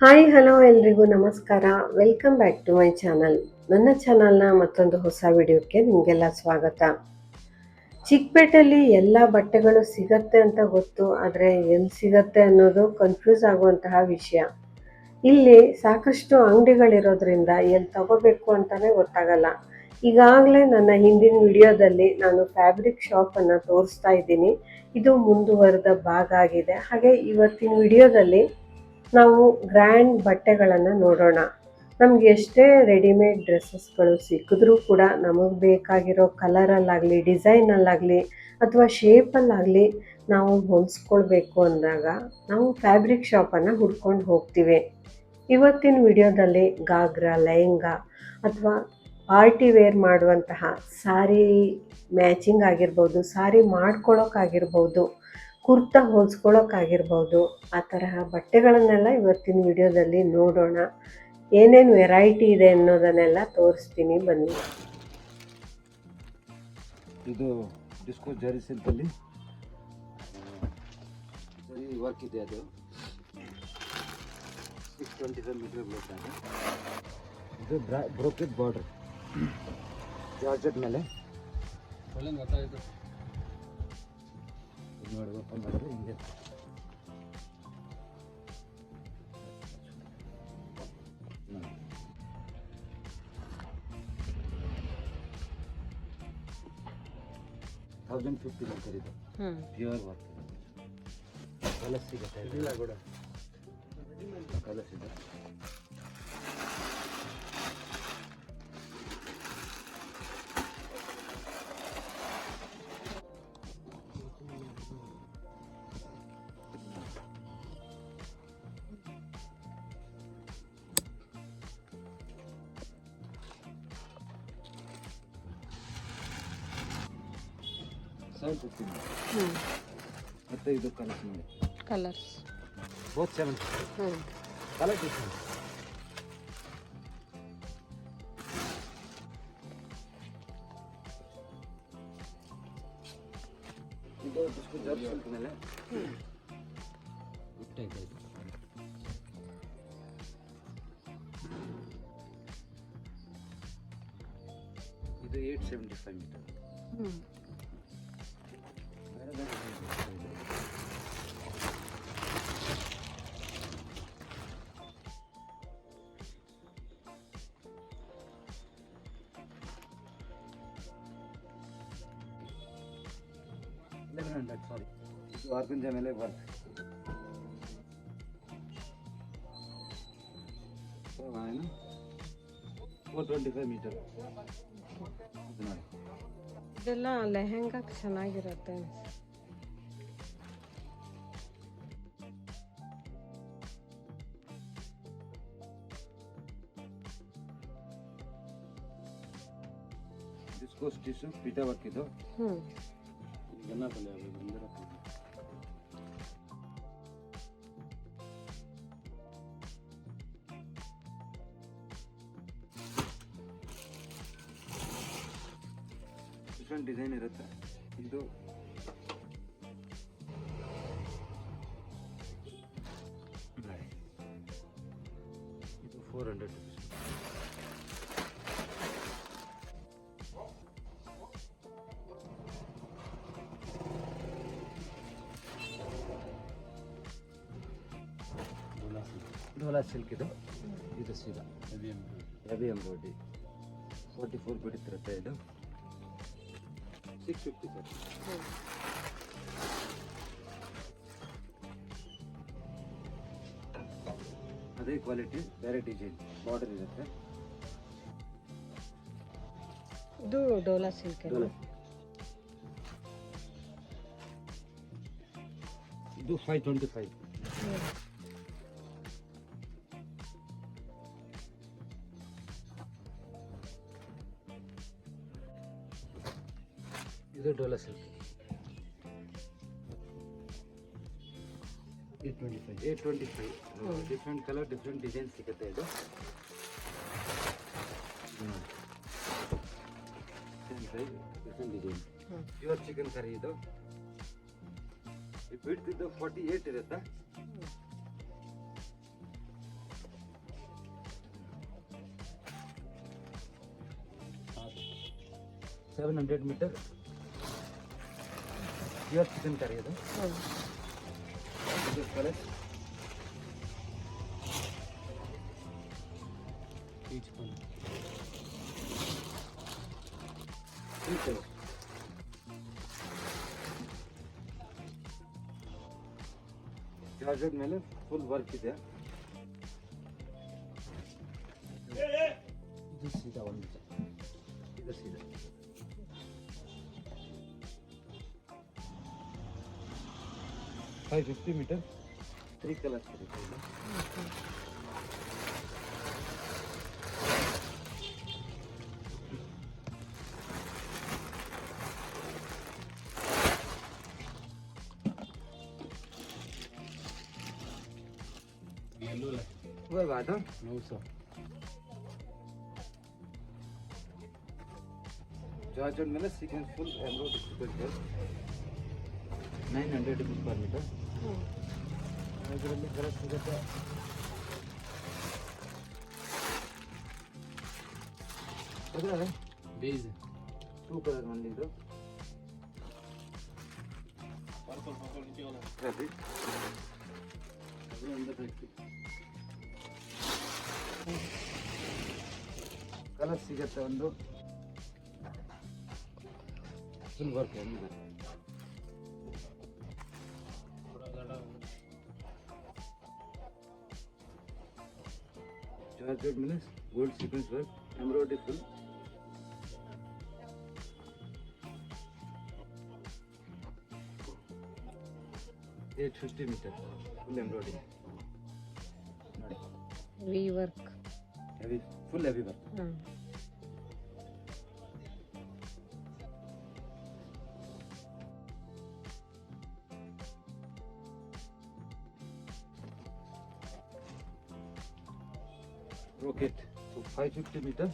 Hi, hello ಎಲ್ರಿಗೂ ನಮಸ್ಕಾರ. Welcome back to my channel ನನ್ನ ಚಾನಲ್ನ ಮತ್ತೊಂದು ಹೊಸ ವಿಡಿಯೋಕ್ಕೆ ನಿಮಗೆಲ್ಲ ಸ್ವಾಗತ. ಚಿಕ್ಕಪೇಟೆಯಲ್ಲಿ ಎಲ್ಲ ಬಟ್ಟೆಗಳು ಸಿಗತ್ತೆ ಅಂತ ಗೊತ್ತು, ಆದರೆ ಎಲ್ಲಿ ಸಿಗತ್ತೆ ಅನ್ನೋದು ಕನ್ಫ್ಯೂಸ್ ಆಗುವಂತಹ ವಿಷಯ. ಇಲ್ಲಿ ಸಾಕಷ್ಟು ಅಂಗಡಿಗಳಿರೋದ್ರಿಂದ ಎಲ್ಲಿ ತಗೋಬೇಕು ಅಂತಲೇ ಗೊತ್ತಾಗಲ್ಲ. ಈಗಾಗಲೇ ನನ್ನ ಹಿಂದಿನ ವಿಡಿಯೋದಲ್ಲಿ ನಾನು ಫ್ಯಾಬ್ರಿಕ್ ಶಾಪನ್ನು ತೋರಿಸ್ತಾ ಇದ್ದೀನಿ. ಇದು ಮುಂದುವರೆದ ಭಾಗ ಆಗಿದೆ. ಹಾಗೆ ಇವತ್ತಿನ ವಿಡಿಯೋದಲ್ಲಿ ನಾವು ಗ್ರ್ಯಾಂಡ್ ಬಟ್ಟೆಗಳನ್ನು ನೋಡೋಣ. ನಮ್ಗೆ ಎಷ್ಟೇ ರೆಡಿಮೇಡ್ ಡ್ರೆಸ್ಸಸ್ಗಳು ಸಿಕ್ಕಿದ್ರೂ ಕೂಡ ನಮಗೆ ಬೇಕಾಗಿರೋ ಕಲರಲ್ಲಾಗಲಿ ಡಿಸೈನಲ್ಲಾಗಲಿ ಅಥವಾ ಶೇಪಲ್ಲಾಗಲಿ ನಾವು ಹೊಲಿಸ್ಕೊಳ್ಬೇಕು ಅಂದಾಗ ನಾವು ಫ್ಯಾಬ್ರಿಕ್ ಶಾಪನ್ನು ಹುಡ್ಕೊಂಡು ಹೋಗ್ತೀವಿ. ಇವತ್ತಿನ ವಿಡಿಯೋದಲ್ಲಿ ಗಾಗ್ರಾ ಲೆಹಂಗಾ ಅಥವಾ ಪಾರ್ಟಿ ವೇರ್ ಮಾಡುವಂತಹ ಸಾರಿ ಮ್ಯಾಚಿಂಗ್ ಆಗಿರ್ಬೋದು ಸಾರಿ ಮಾಡ್ಕೊಳ್ಳೋಕ್ಕಾಗಿರ್ಬೋದು ಕುರ್ತಾ ಹೊಲ್ಸ್ಕೊಳ್ಳೋಕ್ಕಾಗಿರ್ಬೋದು ಆ ತರಹ ಬಟ್ಟೆಗಳನ್ನೆಲ್ಲ ಇವತ್ತಿನ ವಿಡಿಯೋದಲ್ಲಿ ನೋಡೋಣ. ಏನೇನು ವೆರೈಟಿ ಇದೆ ಅನ್ನೋದನ್ನೆಲ್ಲ ತೋರಿಸ್ತೀನಿ ಬನ್ನಿ. ಇದು ಡಿಸ್ಕೋ ಜರಿ ಸಿಲ್ಕಲ್ಲಿ. ವರ್ಕ್ ಇದೆ ಅದು. ಸಿಕ್ಸ್ ಟ್ವೆಂಟಿ ಫೈವ್ ಮೀಟರ್ ಇದು ಬ್ರಾ ಬ್ರೋಕೆಟ್ ಬಾರ್ಡ್ರ್ ಜಾರ್ಜೆಟ್ ಮೇಲೆ. ಇದು ನೋಡಿ ಓಪನ್ ಮಾಡಿದ್ರೆ ಹಿಂಗೆ. ತೌಸಂಡ್ ಫಿಫ್ಟಿ ಮೀಟರ್ ಇದು ಪ್ಯೂರ್ ವರ್ಕ್ ಕಲರ್ಸ್ ಸಿಗುತ್ತೆ ಇಲ್ಲ ಕೂಡ ಕಲರ್ಸ್ ಇದೆ ಸಾವಿರ ಮತ್ತೆ ಇದು ಕಲರ್ಸ್ ಕಲರ್ಸ್ ಬೋತ್ ಸೆವೆನ್ ಹ್ಞೂ ಕಲರ್ ಡಿಫ್ರೆಂಟ್ ಇದು ಜಾಬ್ ಮೇಲೆ. ಇದು eight seventy five meter 1100 sorry you are kunja mele work so nine 425 meter ಇದೆಲ್ಲ ಲೆಹೆಂಗಾ ಚೆನ್ನಾಗಿರುತ್ತೆ ಅನ್ಸುತ್ತೆ ಸ್ಟಿಚು ಪಿಟ ಹಾಕಿದ್ದು ಹ್ಞೂ ಬಂದಿರೋ ಡಿಫ್ರೆಂಟ್ ಡಿಸೈನ್ ಇರುತ್ತೆ. ಇದು ಡೋಲಾ ಸಿಲ್ಕ್ ಇದು. ಇದು ಸೀದಾ. ಹೆವಿ ಎಂಬ್ರಾಯ್ಡ್ರಿ ಫೋರ್ಟಿ ಫೋರ್ ಬಿಡುತ್ತಿರುತ್ತೆ ಇದು. Six fifty sir. ಅದೇ ಕ್ವಾಲಿಟಿ ಬೇರೆ ಡಿಸೈನ್ ಬಾರ್ಡರ್ ಇರುತ್ತೆ. ಇದು ಡೋಲಾ ಸಿಲ್ಕ್ ಇದು. ಫೈವ್ ಟ್ವೆಂಟಿ ಫೈವ್ ಇದು Dola silk eight twenty five eight twenty five different colour different design ಸಿಗುತ್ತೆ ಇದು. Different design pure chikankari ಇದು. ಬಿಡ್ತಿದ್ದು ಫಾರ್ಟಿ ಏಟ್ ಇರುತ್ತಾ? Seven hundred meter pure chikankari ಅದು ಹಾಂ ಇದು ಕಲರ್ ಪೀಚ್ ಕಲರ್ ಈ ಕಲರ್ ಜಾರ್ಜೆಟ್ ಮೇಲೆ ಫುಲ್ ವರ್ಕ್ ಇದೆ ಇದು 550 meter, three colors. Okay. Where about them? No, sir. George and Melis, you can full enroll the nine hundred rupees per meter ಇದರಲ್ಲಿ colour ಸಿಗುತ್ತೆ. ಅದರಲ್ಲಿ ಬೀಜ್ ಟೂ ಕಲರ್ ಬಂದಿದ್ದು colour ಸಿಗತ್ತೆ ಒಂದು. Full work ಒಂದು georgette ಮೇಲೆ gold sequence work embroidery full eight fifty meter full embroidery ನೋಡಿ ವಿ ವರ್ಕ್ ಹೆವಿ so 550 meter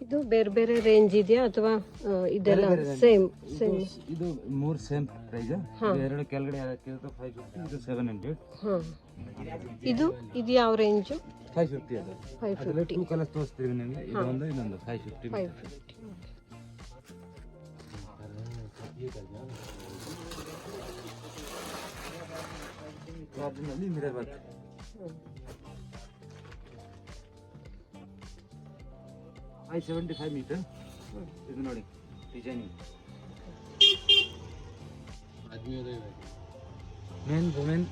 ಇದು ಬೇರೆ ಬೇರೆ ರೇಂಜ್ ಇದೆಯಾ? ಅಥವಾ ಇದೆಲ್ಲ. ಸೇಮ್ ಸೇಮ್ ಇದು ಮೂರು ಸೇಮ್ ಪ್ರೈಸ್. ಎರಡು ಕೆಳಗಡೆ ಫೈವ್ ಫಿಫ್ಟಿ ಇದು ಸೆವೆನ್ ಹಂಡ್ರೆಡ್ ಹಾಂ. ಇದು ಇದು ಯಾವ ರೇಂಜು ಫೈವ್ ಫಿಫ್ಟಿ ಅದು. ಫೈವ್ ಅದರಲ್ಲಿ ಫಿಫ್ಟಿ ಟೂ ಕಲರ್ಸ್ ತೋರಿಸ್ತೀವಿ ನಿಮಗೆ. ಇದೊಂದು ಇನ್ನೊಂದು ಫೈವ್ ಫಿಫ್ಟಿ ಫೈವ್ ಫಿಫ್ಟಿ ನಲ್ಲಿ mirror work five seventy five meter ಇದು ನೋಡಿ ಡಿಸೈನಿಂಗ್ ಮೇನ್ ವುಮೆನ್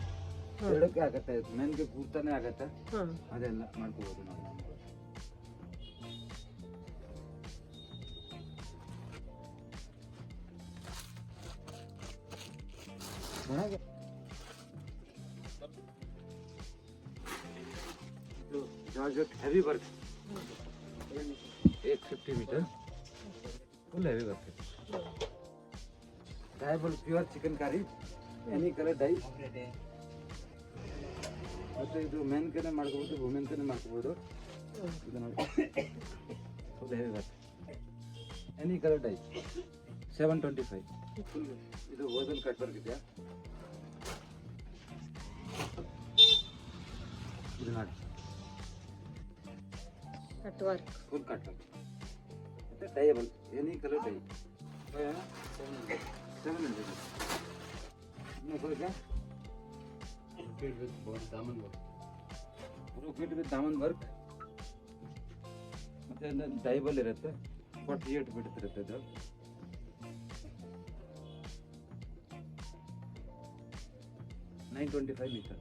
ಎರಡಕ್ಕೆ ಆಗತ್ತೆ ಮೆನ್ಗೆ ಕೂರ್ತಾನೆ ಆಗತ್ತೆ ಹಾಂ ಅದೆಲ್ಲ ಮಾಡ್ಕೋಬೋದು ನಾವು ಚೆನ್ನಾಗಿ ಇದು georgette heavy work eight fifty meter full heavy work dyeable pure chikankari any colour dye ಮತ್ತು ಇದು ಮೆನ್ ಕನೆ ಮಾಡ್ಕೋಬೋದು ವುಮೆನ್ ಕನೆ ಮಾಡ್ಕೋಬೋದು. ಇದು ನೋಡಿ. Any colour dye seven twenty five ಇದು ಓದಲ್ ಕಟ್ ವರ್ಕ್ ಇದೆಯಾ? ಇದು ನೋಡಿ. ಕಟ್ ವರ್ಕ್ ಫುಲ್ ಕಟ್ ಮತ್ತು dyeable any colour dye seven hundred ಇನ್ನು ಕೊಡಕ್ಕೆ ಬ್ರೋಕೆಟ್ ವಿತ್ ದಾಮನ್ ವರ್ಕ್ ಮತ್ತೆ ಡೈಬಲ್ ಇರುತ್ತೆ. ಫಾರ್ಟಿ ಏಟ್ ಬಿಡ್ತಿರುತ್ತೆ ಇದು ನೈನ್ ಟ್ವೆಂಟಿ ಫೈವ್ ಮೀಟರ್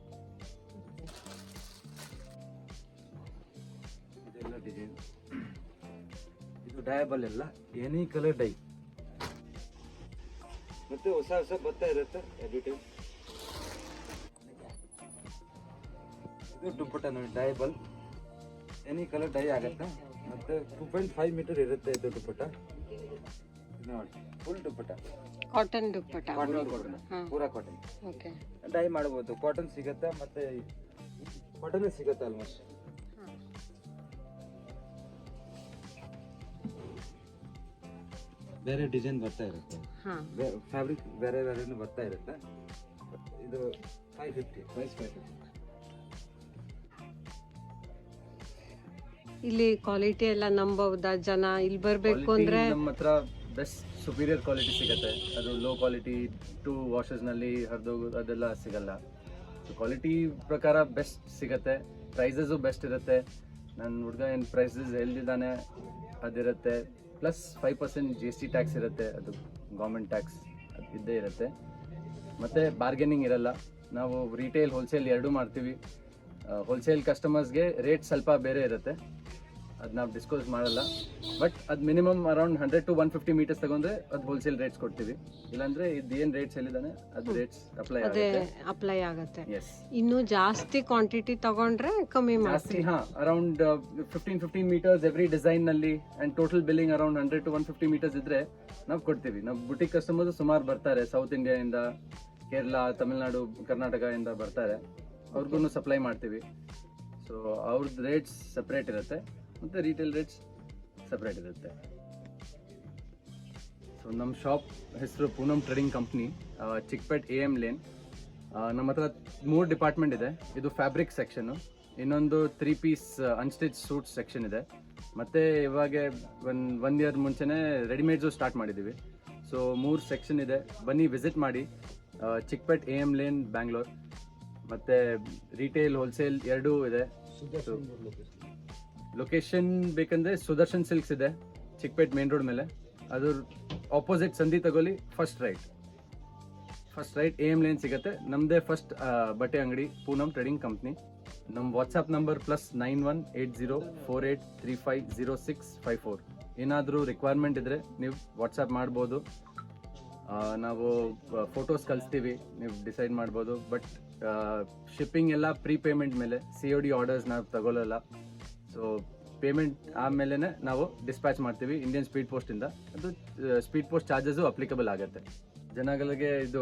ಇದೆಲ್ಲ ಡಿಸೈನ್ ಇದು ಡಯಬಲ್ ಎಲ್ಲ ಎನಿ ಕಲರ್ ಡೈ ಮತ್ತೆ ಹೊಸ ಹೊಸ ಬರ್ತಾ ಇರುತ್ತೆ ಎವ್ರಿ ಟೈಮ್ ಇದು ದುಪ್ಪಟ್ಟ ನೋಡಿ ಡಯಬಲ್ ಎನಿ ಕಲರ್ ಡೈ ಆಗುತ್ತೆ. ಮತ್ತೆ ಟೂ ಪಾಯಿಂಟ್ ಫೈವ್ ಮೀಟರ್ ಇರುತ್ತೆ ಇದು ದುಪ್ಪಟ್ಟ ಇದು ನೋಡಿ full dupatta cotton dupatta cotton cotton ಹಾ. ಪೂರಾ ಕಾಟನ್ ಓಕೆ ಡೈ ಮಾಡ್ಬೋದು. ಕಾಟನ್ ಸಿಗುತ್ತೆ ಮತ್ತೆ ಕಾಟನ್ ಸಿಗುತ್ತೆ ಆಲ್ಮೋಸ್ಟ್ ಬೇರೆ ಡಿಸೈನ್ ಬರ್ತಾ ಇರುತ್ತೆ. ಹಾ. ಫ್ಯಾಬ್ರಿಕ್ ಬೇರೆ ಬೇರೆನೂ ಬರ್ತಾ ಇರುತ್ತೆ. ಇದು five fifty price five fifty ಇಲ್ಲಿ ಕ್ವಾಲಿಟಿ ಎಲ್ಲ ನಂಬಬಹುದಾ ಜನ? ಇಲ್ಲಿ ಬರ್ಬೇಕು ಅಂದ್ರೆ ನಮ್ಮ ಹತ್ರ ಬೆಸ್ಟ್ ಸುಪೀರಿಯರ್ ಕ್ವಾಲಿಟಿ ಸಿಗುತ್ತೆ. ಅದು ಲೋ ಕ್ವಾಲಿಟಿ ಟು ನಲ್ಲಿ ಹರಿದೋಗೋದು ಅದೆಲ್ಲ ಸಿಗಲ್ಲ. ಕ್ವಾಲಿಟಿ ಪ್ರಕಾರ ಬೆಸ್ಟ್ ಸಿಗುತ್ತೆ. ಪ್ರೈಸಸ್ಸು ಬೆಸ್ಟ್ ಇರುತ್ತೆ. ನನ್ನ ಹುಡುಗ ಏನು ಪ್ರೈಸಸ್ ಎಲ್ಲಿದ್ದಾನೆ ಅದಿರುತ್ತೆ. Plus five percent G S T tax ಇರುತ್ತೆ. ಅದು ಗೌರ್ಮೆಂಟ್ ಟ್ಯಾಕ್ಸ್ ಇದ್ದೇ ಇರುತ್ತೆ. ಮತ್ತು ಬಾರ್ಗೇನಿಂಗ್ ಇರಲ್ಲ. ನಾವು ರಿಟೇಲ್ ಹೋಲ್ಸೇಲ್ ಎರಡೂ ಮಾಡ್ತೀವಿ. ಹೋಲ್ಸೇಲ್ ಕಸ್ಟಮರ್ಸ್ಗೆ ರೇಟ್ ಸ್ವಲ್ಪ ಬೇರೆ ಇರುತ್ತೆ. ಅದು ನಾವು ಡಿಸ್ಕೌಸ್ ಮಾಡಲ್ಲ. ಬಟ್ ಅದು minimum around hundred to one fifty meters ತಗೊಂಡ್ರೆ ಅದು ಹೋಲ್ಸೇಲ್ ರೇಟ್ಸ್ ಕೊಡ್ತೀವಿ. ಇಲ್ಲಾಂದ್ರೆ ಇದು ಏನು ರೇಟ್ಸ್ ಹೇಳಿದಾನೆ ಅದು ರೇಟ್ಸ್ ಅಪ್ಲೈ ಅದೇ ಆಗುತ್ತೆ. ಅಪ್ಲೈ ಆಗುತ್ತೆ. ಇನ್ನು ಜಾಸ್ತಿ ಕ್ವಾಂಟಿಟಿ ತಗೊಂಡ್ರೆ ಕಮ್ಮಿ ಜಾಸ್ತಿ ಹಾ around fifteen fifteen meters every ಡಿಸೈನ್ನಲ್ಲಿ and total billing around hundred to one fifty meters ಇದ್ರೆ ನಾವು ಕೊಡ್ತೀವಿ. ನಾವು ಬುಟಿಕ್ ಕಸ್ಟಮರ್ಸ್ ಸುಮಾರು ಬರ್ತಾರೆ. ಸೌತ್ ಇಂಡಿಯಾ ಇಂದ ಕೇರಳ ತಮಿಳ್ನಾಡು ಕರ್ನಾಟಕ ಇಂದ ಬರ್ತಾರೆ. ಅವ್ರಿಗೂ ಸಪ್ಲೈ ಮಾಡ್ತೀವಿ. ಸೊ ಅವ್ರದ್ದು ರೇಟ್ಸ್ ಸಪ್ರೇಟ್ ಇರುತ್ತೆ. ಮತ್ತೆ ರಿಟೇಲ್ ರೇಟ್ಸ್ ಸಪ್ರೇಟ್ ಇರುತ್ತೆ. ಸೊ ನಮ್ಮ ಶಾಪ್ ಹೆಸರು Poonam trading company Chickpet A M lane ನಮ್ಮ ಹತ್ರ ಮೂರು ಡಿಪಾರ್ಟ್ಮೆಂಟ್ ಇದೆ. ಇದು ಫ್ಯಾಬ್ರಿಕ್ ಸೆಕ್ಷನ್ ಇನ್ನೊಂದು three piece unstitched suits section ಇದೆ. ಮತ್ತೆ ಇವಾಗ ಒನ್ ಒನ್ ಇಯರ್ ಮುಂಚೆನೇ ರೆಡಿಮೇಡ್ಸು ಸ್ಟಾರ್ಟ್ ಮಾಡಿದ್ದೀವಿ ಸೊ ಮೂರು ಸೆಕ್ಷನ್ ಇದೆ. ಬನ್ನಿ ವಿಸಿಟ್ ಮಾಡಿ. Chickpet A M lane Bangalore ಮತ್ತೆ ರಿಟೇಲ್ ಹೋಲ್ಸೇಲ್ ಎರಡೂ ಇದೆ. ಲೊಕೇಶನ್ ಬೇಕಂದ್ರೆ ಸುದರ್ಶನ್ ಸಿಲ್ಕ್ಸ್ ಇದೆ ಚಿಕ್ಕಪೇಟ್ ಮೇನ್ ರೋಡ್ ಮೇಲೆ. ಅದ್ರ ಆಪೋಸಿಟ್ ಸಂಧಿ ತಗೊಳ್ಳಿ first right first right A M lane ಸಿಗುತ್ತೆ. ನಮ್ಮದೇ ಫಸ್ಟ್ ಬಟ್ಟೆ ಅಂಗಡಿ ಪೂನಮ್ ಟ್ರೇಡಿಂಗ್ ಕಂಪ್ನಿ ನಮ್ಮ WhatsApp number plus nine one eight zero four eight three five zero six five four ಏನಾದರೂ ರಿಕ್ವೈರ್ಮೆಂಟ್ ಇದ್ದರೆ ನೀವು ವಾಟ್ಸಪ್ ಮಾಡ್ಬೋದು. ನಾವು ಫೋಟೋಸ್ ಕಳಿಸ್ತೀವಿ, ನೀವು ಡಿಸೈಡ್ ಮಾಡ್ಬೋದು. ಬಟ್ ಶಿಪ್ಪಿಂಗ್ ಎಲ್ಲ ಪ್ರೀ ಪೇಮೆಂಟ್ ಮೇಲೆ ಸಿ ಒ ಡಿ ಆರ್ಡರ್ಸ್ ನಾವು ತಗೊಳ್ಳಲ್ಲ ಸೊ ಪೇಮೆಂಟ್ ಆಮೇಲೆ ನಾವು ಡಿಸ್ಪ್ಯಾಚ್ ಮಾಡ್ತೀವಿ ಇಂಡಿಯನ್ ಸ್ಪೀಡ್ ಪೋಸ್ಟಿಂದ ಅದು ಸ್ಪೀಡ್ ಪೋಸ್ಟ್ ಚಾರ್ಜಸ್ಸು ಅಪ್ಲಿಕಬಲ್ ಆಗುತ್ತೆ. ಜನಗಳಿಗೆ ಇದು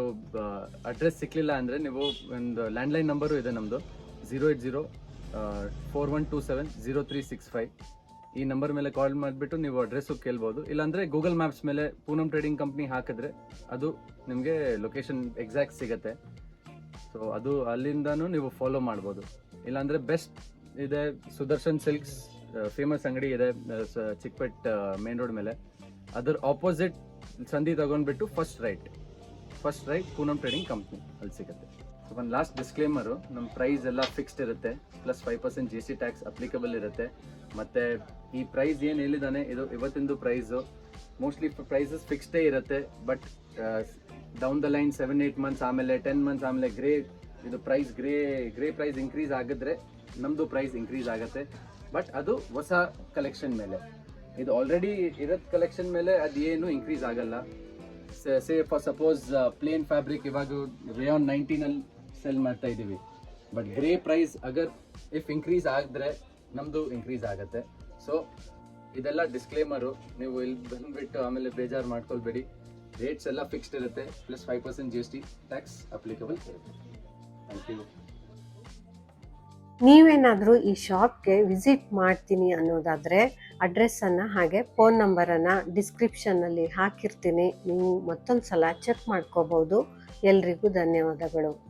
ಅಡ್ರೆಸ್ ಸಿಕ್ಕಲಿಲ್ಲ ಅಂದರೆ ನೀವು ಒಂದು ಲ್ಯಾಂಡ್ಲೈನ್ ನಂಬರು ಇದೆ ನಮ್ಮದು zero eight zero four one two seven zero three six five ಈ ನಂಬರ್ ಮೇಲೆ ಕಾಲ್ ಮಾಡಿಬಿಟ್ಟು ನೀವು ಅಡ್ರೆಸ್ಸು ಕೇಳ್ಬೋದು. ಇಲ್ಲಾಂದರೆ ಗೂಗಲ್ ಮ್ಯಾಪ್ಸ್ ಮೇಲೆ ಪೂನಮ್ ಟ್ರೇಡಿಂಗ್ ಕಂಪ್ನಿ ಹಾಕಿದ್ರೆ ಅದು ನಿಮಗೆ ಲೊಕೇಶನ್ ಎಕ್ಸಾಕ್ಟ್ ಸಿಗುತ್ತೆ. ಸೊ ಅದು ಅಲ್ಲಿಂದನೂ ನೀವು ಫಾಲೋ ಮಾಡ್ಬೋದು. ಇಲ್ಲಾಂದರೆ ಬೆಸ್ಟ್ ಇದೆ ಸುದರ್ಶನ್ ಸಿಲ್ಕ್ಸ್ ಫೇಮಸ್ ಅಂಗಡಿ ಇದೆ ಚಿಕ್ಕಪೇಟ್ ಸ- ಮೇನ್ ರೋಡ್ ಮೇಲೆ. ಅದರ ಆಪೋಸಿಟ್ ಸಂಧಿ ತಗೊಂಡ್ಬಿಟ್ಟು first right first right Poonam trading company ಅಲ್ಲಿ ಸಿಗುತ್ತೆ. ಒಂದು ಲಾಸ್ಟ್ ಡಿಸ್ಕ್ಲೇಮರು ನಮ್ಮ ಪ್ರೈಸ್ ಎಲ್ಲ ಫಿಕ್ಸ್ಡ್ ಇರುತ್ತೆ plus five percent G C tax applicable ಇರುತ್ತೆ. ಮತ್ತು ಈ ಪ್ರೈಸ್ ಏನು ಹೇಳಿದಾನೆ, ಇದು ಇವತ್ತಿಂದು ಪ್ರೈಸು ಮೋಸ್ಟ್ಲಿ ಪ್ರೈಸಸ್ ಫಿಕ್ಸ್ಡೇ ಇರುತ್ತೆ but down the line seven eight months ಆಮೇಲೆ ಟೆನ್ ಮಂತ್ಸ್ ಆಮೇಲೆ ಗ್ರೇ ಇದು price grey grey price increase ಆಗಿದ್ರೆ ನಮ್ಮದು ಪ್ರೈಸ್ ಇನ್ಕ್ರೀಸ್ ಆಗುತ್ತೆ. ಬಟ್ ಅದು ಹೊಸ ಕಲೆಕ್ಷನ್ ಮೇಲೆ. ಇದು ಆಲ್ರೆಡಿ ಇರೋದ್ ಕಲೆಕ್ಷನ್ ಮೇಲೆ ಅದು ಏನು ಇನ್ಕ್ರೀಸ್ ಆಗಲ್ಲ. Say for suppose plain fabric ಇವಾಗ ರೇಯಾನ್ ನೈನ್ಟೀನಲ್ಲಿ ಸೆಲ್ ಮಾಡ್ತಾ ಇದ್ದೀವಿ. ಬಟ್ ಗ್ರೇ ಪ್ರೈಸ್ ಅಗರ್ ಇಫ್ ಇನ್ಕ್ರೀಸ್ ಆದರೆ ನಮ್ಮದು ಇನ್ಕ್ರೀಸ್ ಆಗುತ್ತೆ. ಸೊ ಇದೆಲ್ಲ ಡಿಸ್ಕ್ಲೇಮರು ನೀವು ಇಲ್ಲಿ ಬಂದುಬಿಟ್ಟು ಆಮೇಲೆ ಬೇಜಾರು ಮಾಡ್ಕೊಳ್ಬೇಡಿ. ರೇಟ್ಸ್ ಎಲ್ಲ ಫಿಕ್ಸ್ಡ್ ಇರುತ್ತೆ plus five percent G S T tax applicable ಇರುತ್ತೆ. ಥ್ಯಾಂಕ್ ಯು ನೀವೇನಾದರೂ ಈ ಶಾಪ್ಗೆ ವಿಸಿಟ್ ಮಾಡ್ತೀನಿ ಅನ್ನೋದಾದರೆ ಅಡ್ರೆಸ್ಸನ್ನು ಹಾಗೆ ಫೋನ್ ನಂಬರನ್ನು ಡಿಸ್ಕ್ರಿಪ್ಷನ್ನಲ್ಲಿ ಹಾಕಿರ್ತೀನಿ. ನೀವು ಮತ್ತೊಂದು ಸಲ ಚೆಕ್ ಮಾಡ್ಕೋಬೋದು. ಎಲ್ರಿಗೂ ಧನ್ಯವಾದಗಳು.